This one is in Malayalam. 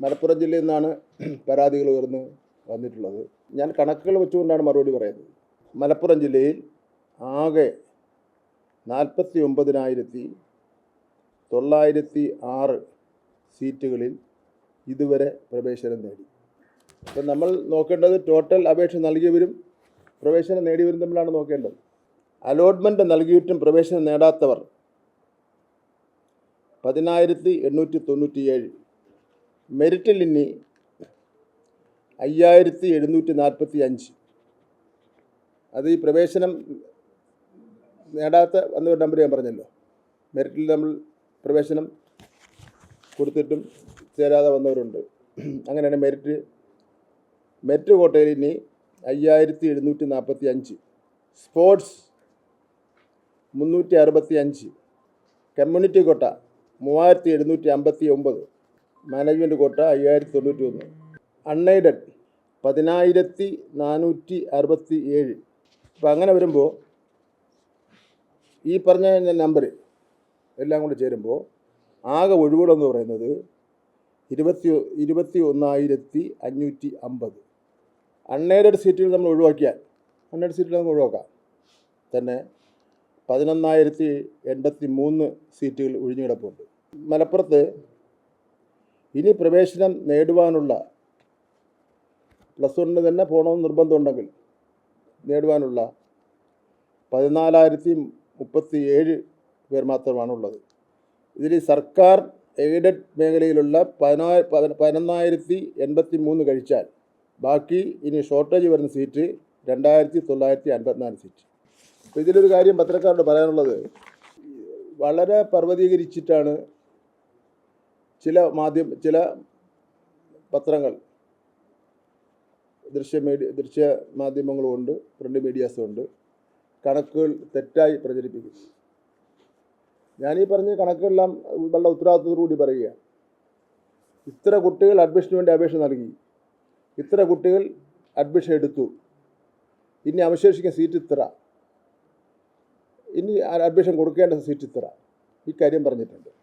മലപ്പുറം ജില്ലയിൽ നിന്നാണ് പരാതികൾ ഉയർന്ന് വന്നിട്ടുള്ളത്. ഞാൻ കണക്കുകൾ വെച്ചുകൊണ്ടാണ് മറുപടി പറയുന്നത്. മലപ്പുറം ജില്ലയിൽ ആകെ നാൽപ്പത്തി ഒമ്പതിനായിരത്തി തൊള്ളായിരത്തി ആറ് സീറ്റുകളിൽ ഇതുവരെ പ്രവേശനം നേടി. അപ്പം നമ്മൾ നോക്കേണ്ടത് ടോട്ടൽ അപേക്ഷ നൽകിയവരും പ്രവേശനം നേടിയവരും തമ്മിലാണ് നോക്കേണ്ടത്. അലോട്ട്മെന്റ് നൽകിയിട്ടും പ്രവേശനം നേടാത്തവർ പതിനായിരത്തി എണ്ണൂറ്റി തൊണ്ണൂറ്റിയേഴ് മെറിറ്റിൽ ഇനി അയ്യായിരത്തി എഴുന്നൂറ്റി നാൽപ്പത്തി അഞ്ച് അത് ഈ പ്രവേശനം നേടാത്ത വന്നവരുടെ നമ്പർ ഞാൻ പറഞ്ഞല്ലോ. മെറിറ്റിൽ നമ്മൾ പ്രവേശനം കൊടുത്തിട്ടും ചേരാതെ വന്നവരുണ്ട്. അങ്ങനെയാണ് മെറിറ്റ് മെറിറ്റ് കോട്ടയിൽ ഇനി അയ്യായിരത്തി എഴുന്നൂറ്റി നാൽപ്പത്തി അഞ്ച് സ്പോർട്സ് മുന്നൂറ്റി അറുപത്തി അഞ്ച് കമ്മ്യൂണിറ്റി കോട്ട മൂവായിരത്തി എഴുന്നൂറ്റി അമ്പത്തി ഒമ്പത് മാനേജ്മെന്റ് കോട്ട അയ്യായിരത്തി തൊണ്ണൂറ്റി ഒന്ന് അൺഎയ്ഡഡ് പതിനായിരത്തി നാനൂറ്റി അറുപത്തി ഏഴ് അപ്പം അങ്ങനെ വരുമ്പോൾ ഈ പറഞ്ഞ നമ്പർ എല്ലാം കൂടെ ചേരുമ്പോൾ ആകെ ഒഴിവുകളെന്ന് പറയുന്നത് ഇരുപത്തി ഇരുപത്തി ഒന്നായിരത്തി അഞ്ഞൂറ്റി അമ്പത് അൺഎയ്ഡഡ് സീറ്റുകൾ നമ്മൾ ഒഴിവാക്കിയാൽ അൺഎയ്ഡഡ് സീറ്റുകൾ നമുക്ക് ഒഴിവാക്കാം. തന്നെ പതിനൊന്നായിരത്തി എൺപത്തി മൂന്ന് സീറ്റുകൾ ഒഴിഞ്ഞു കിടപ്പുണ്ട്. മലപ്പുറത്ത് ഇനി പ്രവേശനം നേടുവാനുള്ള പ്ലസ് വണ്ണിന് തന്നെ പോകണമെന്ന് നിർബന്ധമുണ്ടെങ്കിൽ നേടുവാനുള്ള പതിനാലായിരത്തി മുപ്പത്തി ഏഴ് പേർ മാത്രമാണുള്ളത്. ഇതിൽ സർക്കാർ എയ്ഡഡ് മേഖലയിലുള്ള പതിനാ പതിന- പതിനൊന്നായിരത്തി എൺപത്തി മൂന്ന് കഴിച്ചാൽ ബാക്കി ഇനി ഷോർട്ടേജ് വരുന്ന സീറ്റ് രണ്ടായിരത്തി തൊള്ളായിരത്തി അൻപത്തിനാല് സീറ്റ്. അപ്പോൾ ഇതിലൊരു കാര്യം പത്രക്കാരോട് പറയാനുള്ളത്. വളരെ പർവതീകരിച്ചിട്ടാണ് ചില മാധ്യമ ചില പത്രങ്ങൾ ദൃശ്യ മീഡിയ ദൃശ്യ മാധ്യമങ്ങളുമുണ്ട് പ്രിന്റ് മീഡിയാസും ഉണ്ട്. കണക്കുകൾ തെറ്റായി പ്രചരിപ്പിക്കും ഞാനീ പറഞ്ഞ കണക്കുകളെല്ലാം വളരെ ഉത്തരവാദിത്വത്തോടുകൂടി പറയുക ഇത്ര കുട്ടികൾ അഡ്മിഷന് വേണ്ടി അപേക്ഷ നൽകി. ഇത്ര കുട്ടികൾ അഡ്മിഷൻ എടുത്തു. ഇനി അവശേഷിക്കുന്ന സീറ്റ് ഇത്ര. ഇനി അഡ്മിഷൻ കൊടുക്കേണ്ട സീറ്റ് ഇത്ര. ഈ കാര്യം പറഞ്ഞിട്ടുണ്ട്.